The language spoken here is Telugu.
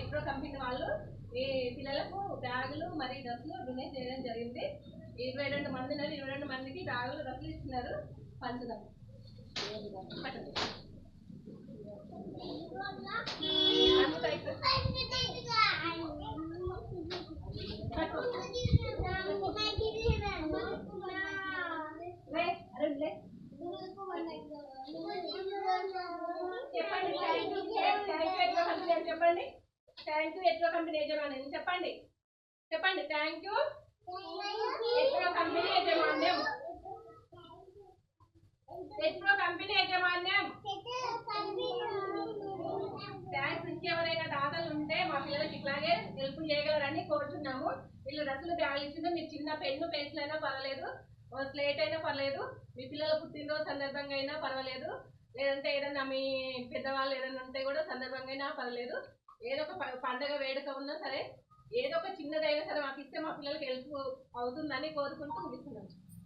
ఎప్పుడో కంపెనీ వాళ్ళు ఈ పిల్లలకు బ్యాగులు మరియు డ్రెస్సులు డొనేట్ చేయడం జరిగింది. ఇరవై రెండు మంది ఉన్నారు. ఇరవై రెండు మందికి బ్యాగులు డ్రెస్సులు ఇస్తున్నారు. పంచుదాం. చెప్పండి. థ్యాంక్ యూ ఎట్లా కంపెనీ యజమాని. చెప్పండి. చెప్పండి. థ్యాంక్ యూ కంపెనీ యజమాన్యం. ఎట్లా కంపెనీ యజమాన్యం. థ్యాంక్స్ ఇంకెవరైనా దాతలు ఉంటే మా పిల్లలకి ఇట్లాగే హెల్ప్ చేయగలరని కోరుతున్నాము వీళ్ళు డ్రస్సులు బ్యాగులు ఇచ్చిందో మీరు చిన్న పెన్ను పెన్సిల్ అయినా పర్వాలేదు. స్లేట్ అయినా పర్లేదు మీ పిల్లల పుట్టినరోజు సందర్భంగా అయినా పర్వాలేదు. లేదంటే ఏదైనా మీ పెద్దవాళ్ళు ఏదైనా ఉంటే కూడా సందర్భంగా అయినా పర్వాలేదు. ఏదో ఒక పండగ వేడుక ఉన్నా సరే ఏదో ఒక చిన్నదైనా సరే మాకు ఇస్తే మా పిల్లలకి హెల్ప్ అవుతుందని కోరుకుంటూ ఉంటున్నాం